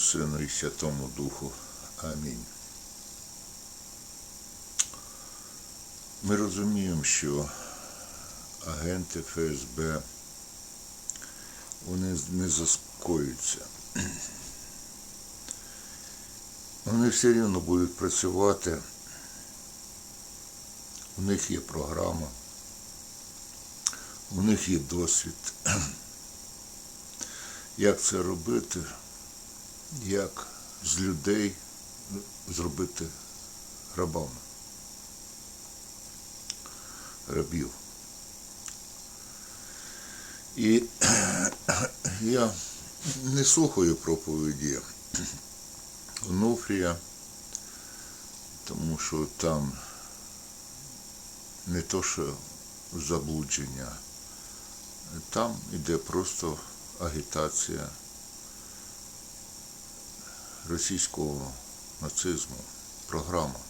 Сину і Святому Духу. Амінь. Ми розуміємо, що агенти ФСБ вони не заспокоюються. Вони все рівно будуть працювати. У них є програма, у них є досвід. Як це робити, як з людей зробити рабами. Рабів. І я не слухаю проповіді Онуфрія, тому що там не то, що заблудження, там іде просто агітація російського нацизму, програма,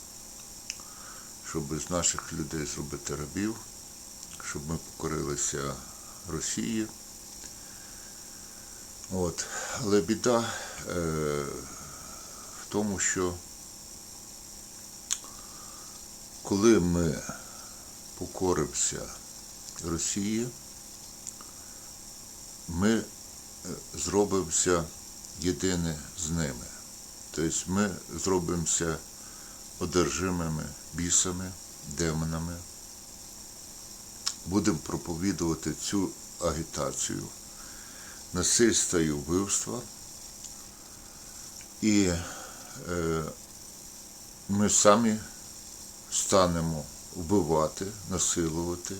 щоб з наших людей зробити рабів, щоб ми покорилися Росії. От. Але біда е, в тому, що коли ми покоримося Росії, ми е, зробимося єдине з ними. Тобто ми зробимося одержимими бісами, демонами, будемо проповідувати цю агітацію, насильства і вбивства. І е, ми самі станемо вбивати, насилувати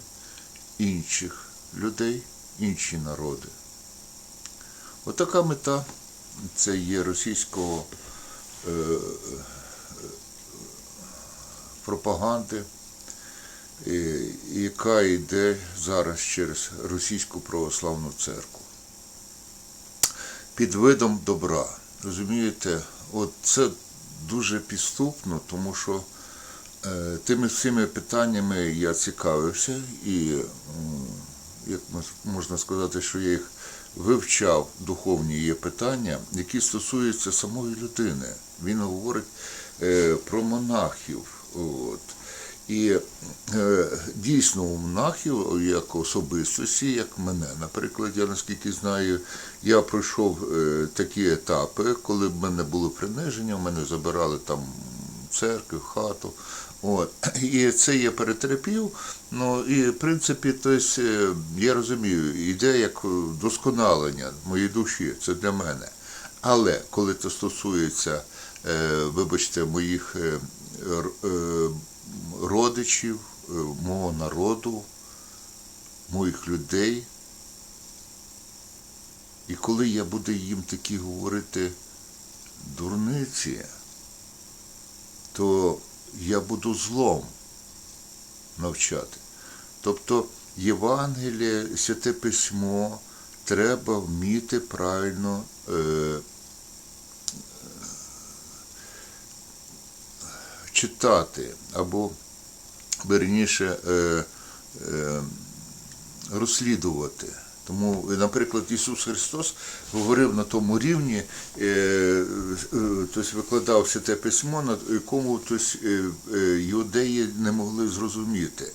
інших людей, інші народи. Отака мета це є російського пропаганди, е, яка йде зараз через Російську православну церкву. Під видом добра. Розумієте, от це дуже підступно, тому що е, тими всіми питаннями я цікавився і, як можна сказати, що я їх вивчав духовні є питання, які стосуються самої людини. Він говорить е, про монахів. От. І е, дійсно у монахів, як особистості, як мене, наприклад, я наскільки знаю, я пройшов е, такі етапи, коли в мене було приниження, в мене забирали там церкву, хату. От. І це я перетерпів. Ну і в принципі, тобто, е, я розумію, іде як досконалення моєї душі, це для мене. Але коли це стосується, е, вибачте, моїх е, родичів, мого народу, моїх людей, і коли я буду їм такі говорити дурниці, то я буду злом навчати. Тобто Євангеліє, святе письмо треба вміти правильно е, читати, або верніше е, е, розслідувати. Тому, наприклад, Ісус Христос говорив на тому рівні, е, е, тобто викладав святе письмо, на якому тобто, е, е, юдеї не могли зрозуміти.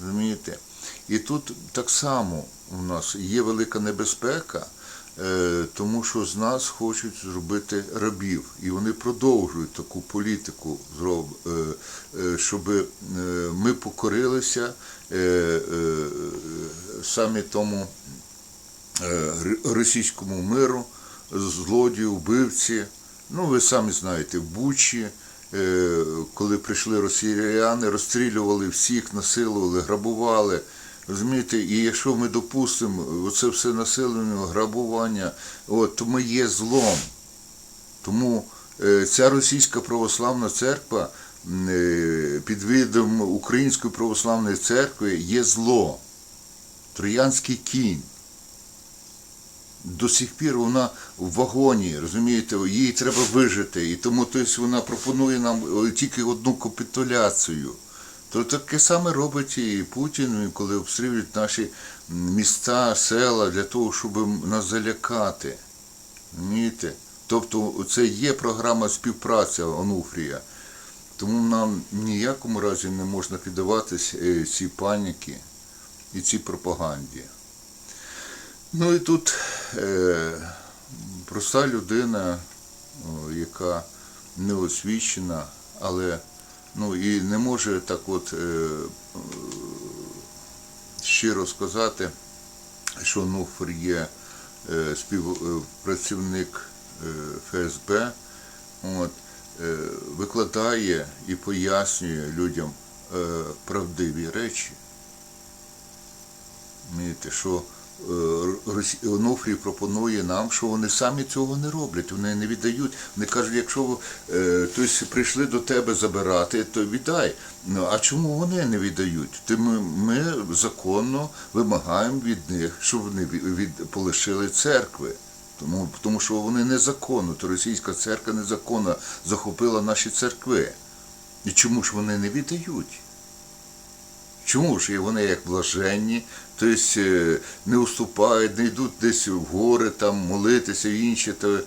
Розумієте? І тут так само у нас є велика небезпека, е, тому що з нас хочуть зробити рабів. І вони продовжують таку політику, е, е, щоб е, ми покорилися е, е, саме тому е, російському миру, злодію, вбивці. Ну, ви самі знаєте, в Бучі, е, коли прийшли росіяни, розстрілювали всіх, насилували, грабували. Розумієте, і якщо ми допустимо оце все насилення, грабування, от, то ми є злом. Тому е, ця російська православна церква е, під видом Української православної церкви є зло. Троянський кінь. До сих пір вона в вагоні, розумієте, їй треба вижити. І тому тобто, вона пропонує нам е, тільки одну капітуляцію. То таке саме робить і Путін, коли обстрілюють наші міста, села для того, щоб нас залякати. Розумієте? Тобто це є програма співпраці Онуфрія. Тому нам ніякому разі не можна піддаватись е, цій паніки і цій пропаганді. Ну і тут е, проста людина, яка не освічена, але ну, і не може так от е, е, щиро сказати, що Нуфр є е, співпрацівник е, ФСБ, от, е, викладає і пояснює людям е, правдиві речі. Розумієте, що е, Онуфрій пропонує нам, що вони самі цього не роблять, вони не віддають. Вони кажуть, якщо е, тобто прийшли до тебе забирати, то віддай. Ну а чому вони не віддають? Ти ми, законно вимагаємо від них, щоб вони від- полишили церкви. Тому, тому що вони незаконно, то російська церква незаконно захопила наші церкви. І чому ж вони не віддають? Чому ж І вони як блаженні, тобто е, не уступають, не йдуть десь в гори там молитися, інші, то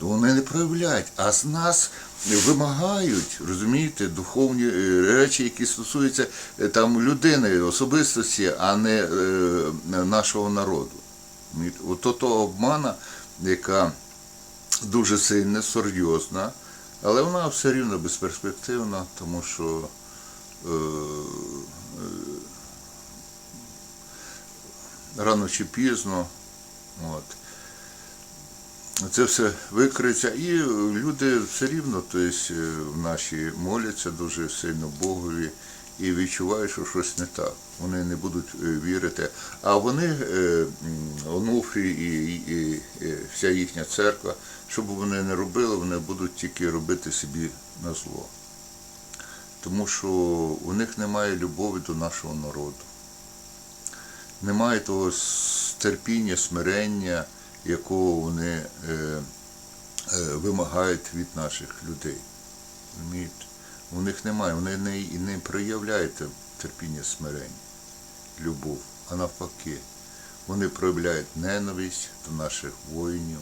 вони не проявляють, а з нас вимагають, розумієте, духовні е, речі, які стосуються е, там людини, особистості, а не нашого народу. Розумієте? От то обмана, яка дуже сильна, серйозна, але вона все рівно безперспективна, тому що рано чи пізно. От. Це все викриється, і люди все рівно тобто, наші моляться дуже сильно Богові і відчувають, що щось не так. Вони не будуть е, вірити. А вони, е, м, Онуфрій і, і, і вся їхня церква, що б вони не робили, вони будуть тільки робити собі на зло. Тому що у них немає любові до нашого народу немає того терпіння, смирення, якого вони е, е, вимагають від наших людей. Розумієте? У них немає, вони не, не проявляють терпіння, смирення, любов, а навпаки. Вони проявляють ненависть до наших воїнів,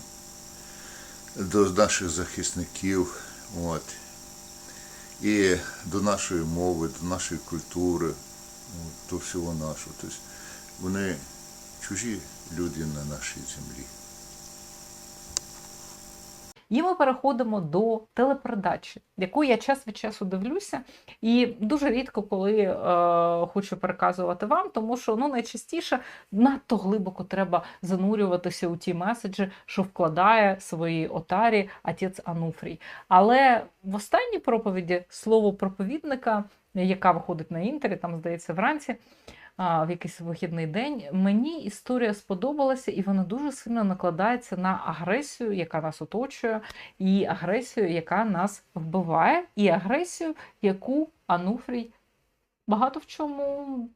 до наших захисників, от, і до нашої мови, до нашої культури, до всього нашого. Тобто вони чужі люди на нашій землі. І ми переходимо до телепередачі, яку я час від часу дивлюся, і дуже рідко коли е, хочу переказувати вам, тому що ну найчастіше надто глибоко треба занурюватися у ті меседжі, що вкладає свої отарі отець Ануфрій. Але в останній проповіді слово проповідника, яка виходить на інтері, там здається вранці. В якийсь вихідний день мені історія сподобалася, і вона дуже сильно накладається на агресію, яка нас оточує, і агресію, яка нас вбиває, і агресію, яку Ануфрій багато в чому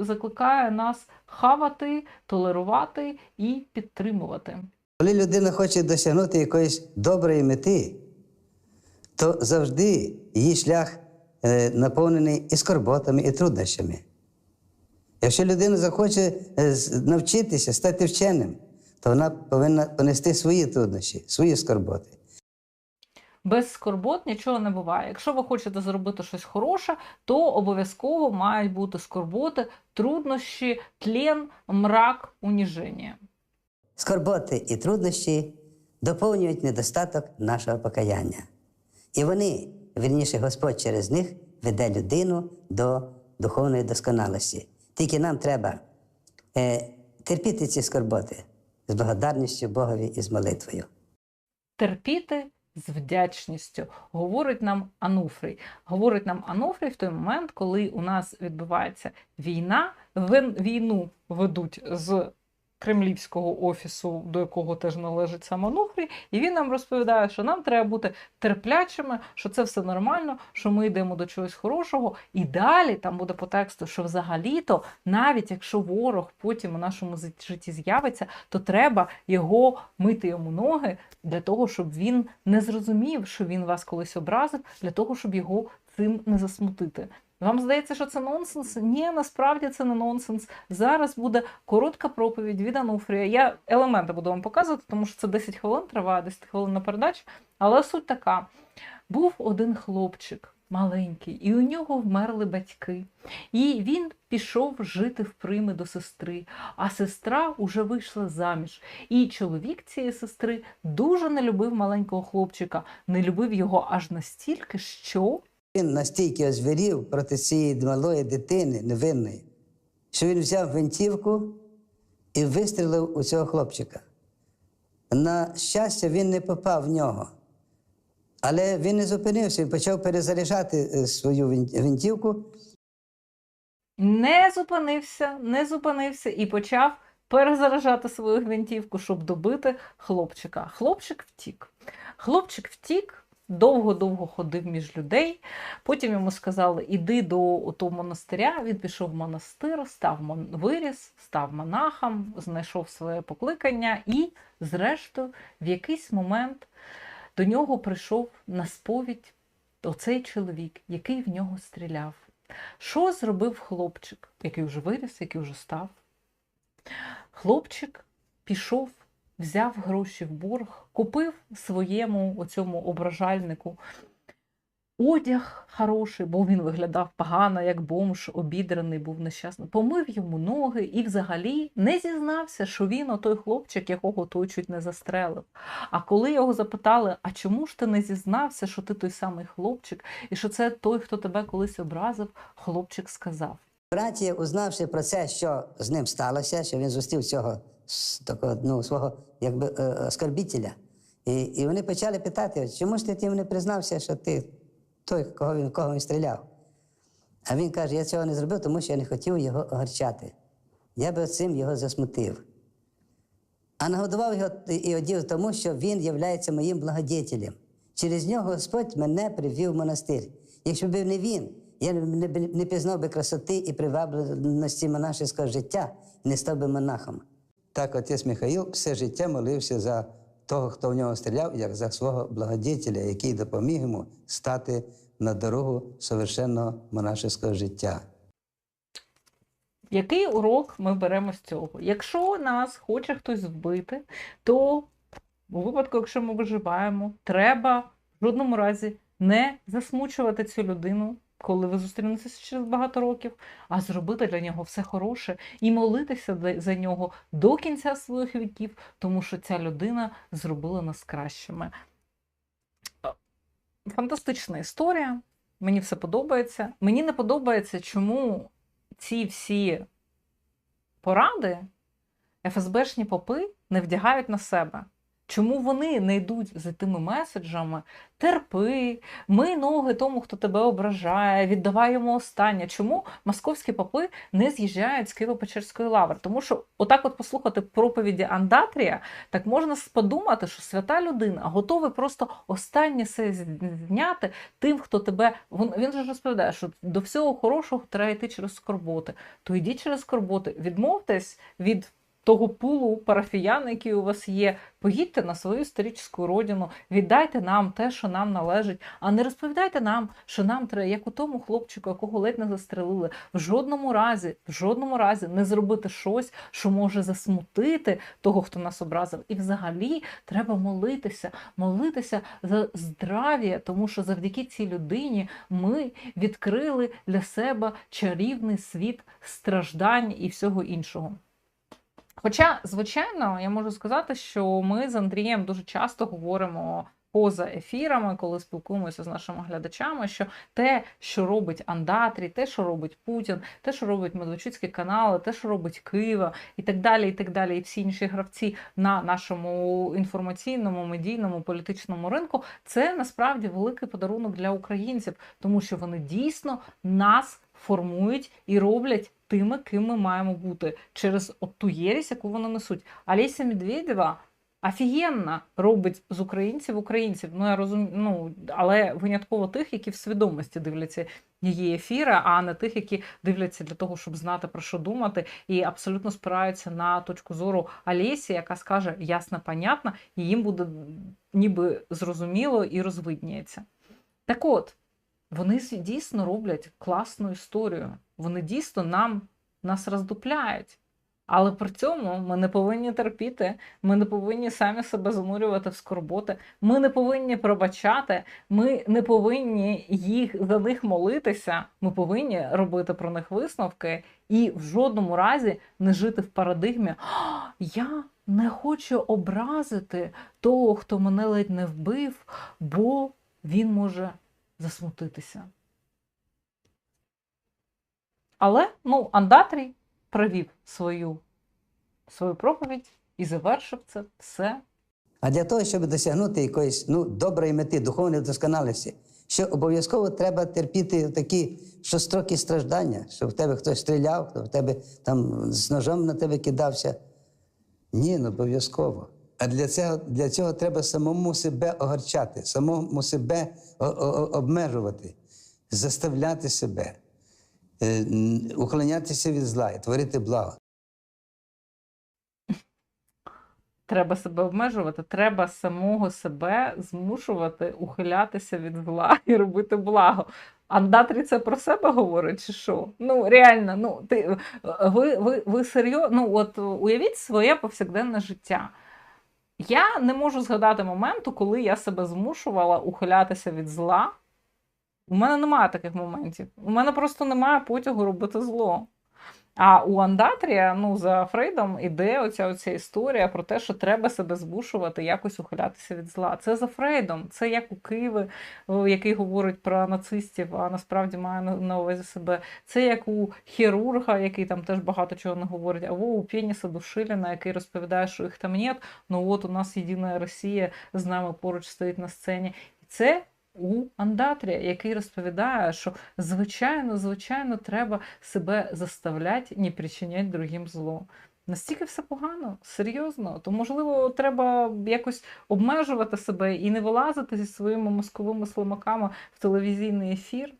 закликає нас хавати, толерувати і підтримувати. Коли людина хоче досягнути якоїсь доброї мети, то завжди її шлях наповнений і скорботами, і труднощами. Якщо людина захоче е, навчитися, стати вченим, то вона повинна понести свої труднощі, свої скорботи. Без скорбот нічого не буває. Якщо ви хочете зробити щось хороше, то обов'язково мають бути скорботи, труднощі, тлен, мрак, уніження. Скорботи і труднощі доповнюють недостаток нашого покаяння. І вони, вірніше, Господь через них веде людину до духовної досконалості. Тільки нам треба е, терпіти ці скорботи з благодарністю Богові і з молитвою. терпіти з вдячністю, говорить нам Ануфрій. Говорить нам Ануфрій в той момент, коли у нас відбувається війна. Війну ведуть з кремлівського офісу, до якого теж належить сам Ануфрій, і він нам розповідає, що нам треба бути терплячими, що це все нормально, що ми йдемо до чогось хорошого. І далі там буде по тексту, що взагалі-то, навіть якщо ворог потім у нашому житті з'явиться, то треба його мити йому ноги для того, щоб він не зрозумів, що він вас колись образив, для того, щоб його цим не засмутити. Вам здається, що це нонсенс? Ні, насправді це не нонсенс. Зараз буде коротка проповідь від Ануфрія. Я елементи буду вам показувати, тому що це 10 хвилин триває, 10 хвилин на передачу. Але суть така: був один хлопчик маленький, і у нього вмерли батьки. І він пішов жити в прийми до сестри, а сестра уже вийшла заміж. І чоловік цієї сестри дуже не любив маленького хлопчика, не любив його аж настільки, що Він настільки озвірів проти цієї малої дитини невинної, що він взяв гвинтівку і вистрілив у цього хлопчика. На щастя, він не попав в нього. Але він не зупинився, він почав перезаряджати е, свою гвин- гвинтівку. не зупинився, не зупинився і почав перезаражати свою гвинтівку, щоб добити хлопчика. Хлопчик втік. Хлопчик втік, довго-довго ходив між людей. Потім йому сказали: іди до того монастиря. Він пішов в монастир, став мон- виріс, став монахом, знайшов своє покликання і, зрештою, в якийсь момент до нього прийшов на сповідь оцей чоловік, який в нього стріляв. Що зробив хлопчик, який вже виріс, який вже став? Хлопчик пішов, взяв гроші в борг, купив своєму оцьому ображальнику одяг хороший, бо він виглядав погано, як бомж, обідраний, був нещасний. Помив йому ноги і взагалі не зізнався, що він отой хлопчик, якого той чуть не застрелив. А коли його запитали, а чому ж ти не зізнався, що ти той самий хлопчик, і що це той, хто тебе колись образив, хлопчик сказав. Братія, узнавши про це, що з ним сталося, що він зустрів цього такого ну, свого якби, е, оскорбітеля. І, і вони почали питати, чому ж ти тим не признався, що ти той, кого він, кого він стріляв. А він каже, я цього не зробив, тому що я не хотів його огорчати. Я би цим його засмутив. А нагодував його і одів тому, що він є моїм благодетелем. Через нього Господь мене привів в монастир. Якщо б не він, я не, не, не пізнав би красоти і привабленості монашеського життя, не став би монахом. Так отець Михаїл все життя молився за того, хто в нього стріляв, як за свого благодетеля, який допоміг йому стати на дорогу совершенного монашеського життя. Який урок ми беремо з цього? Якщо нас хоче хтось вбити, то у випадку, якщо ми виживаємо, треба в жодному разі не засмучувати цю людину, коли ви зустрінетеся через багато років, а зробити для нього все хороше і молитися за- нього до кінця своїх віків, тому що ця людина зробила нас кращими. Фантастична історія. Мені все подобається. Мені не подобається, чому ці всі поради ФСБшні попи не вдягають на себе. Чому вони не йдуть за тими меседжами терпи, ми ноги тому, хто тебе ображає, віддавай йому останнє. Чому московські попи не з'їжджають з Києво-Печерської лаври? Тому що отак от послухати проповіді Андатрія, так можна подумати, що свята людина готовий просто останнє все зняти тим, хто тебе. Він, він же розповідає, що до всього хорошого треба йти через скорботи. То йдіть через скорботи, відмовтесь від того пулу парафіян, який у вас є, поїдьте на свою історичну родину, віддайте нам те, що нам належить, а не розповідайте нам, що нам треба, як у тому хлопчику, якого ледь не застрелили, в жодному разі, в жодному разі не зробити щось, що може засмутити того, хто нас образив. І взагалі треба молитися, молитися за здрав'я, тому що завдяки цій людині ми відкрили для себе чарівний світ страждань і всього іншого. Хоча, звичайно, я можу сказати, що ми з Андрієм дуже часто говоримо поза ефірами, коли спілкуємося з нашими глядачами, що те, що робить Андатрій, те, що робить Путін, те, що робить Медведчуцькі канали, те, що робить Києва, і так далі, і так далі, і всі інші гравці на нашому інформаційному, медійному, політичному ринку, це насправді великий подарунок для українців, тому що вони дійсно нас формують і роблять тими, ким ми маємо бути через от ту єрість, яку вони несуть. Олеся Медведєва офігенно робить з українців українців. Ну я розумію, ну але винятково тих, які в свідомості дивляться її ефіри, а не тих, які дивляться для того, щоб знати про що думати, і абсолютно спираються на точку зору Олесі, яка скаже ясно, понятно, і їм буде ніби зрозуміло і розвидніється. Так от. Вони дійсно роблять класну історію. Вони дійсно нам нас роздупляють. Але при цьому ми не повинні терпіти, ми не повинні самі себе занурювати в скорботи, ми не повинні пробачати, ми не повинні їх за них молитися. Ми повинні робити про них висновки і в жодному разі не жити в парадигмі. Я не хочу образити того, хто мене ледь не вбив, бо він може засмутитися. Але ну, Андатрій провів свою, свою проповідь і завершив це все А для того, щоб досягнути якоїсь ну, доброї мети, духовної досконалості, що обов'язково треба терпіти такі жорстокі страждання, щоб в тебе хтось стріляв, хто в тебе там з ножом на тебе кидався. Ні, не обов'язково. А для цього, для цього треба самому себе огорчати, самому себе обмежувати, заставляти себе, е, уклонятися від зла і творити благо. Треба себе обмежувати, треба самого себе змушувати ухилятися від зла і робити благо. Андатрі це про себе говорить, чи що? Ну реально, ну ти ви, ви, ви серйозно, ну от уявіть своє повсякденне життя. Я не можу згадати моменту, коли я себе змушувала ухилятися від зла. У мене немає таких моментів. У мене просто немає потягу робити зло. А у Андатрія, ну, за Фрейдом, іде оця, оця історія про те, що треба себе збушувати, якось ухилятися від зла. Це за Фрейдом. Це як у Києві, який говорить про нацистів, а насправді має на- увазі себе. Це як у хірурга, який там теж багато чого не говорить, або у Пєніса Душиліна, який розповідає, що їх там нет, ну от у нас єдина Росія з нами поруч стоїть на сцені. І це у Андатрія, який розповідає, що звичайно, звичайно, треба себе заставляти не причиняти другим зло. Настільки все погано, серйозно. То можливо, треба якось обмежувати себе і не вилазити зі своїми мозковими слимаками в телевізійний ефір.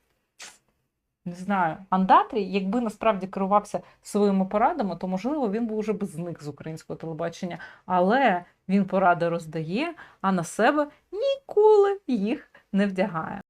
Не знаю, Андатрій, якби насправді керувався своїми порадами, то можливо він би вже б зник з українського телебачення. Але він поради роздає, а на себе ніколи їх не вдягає.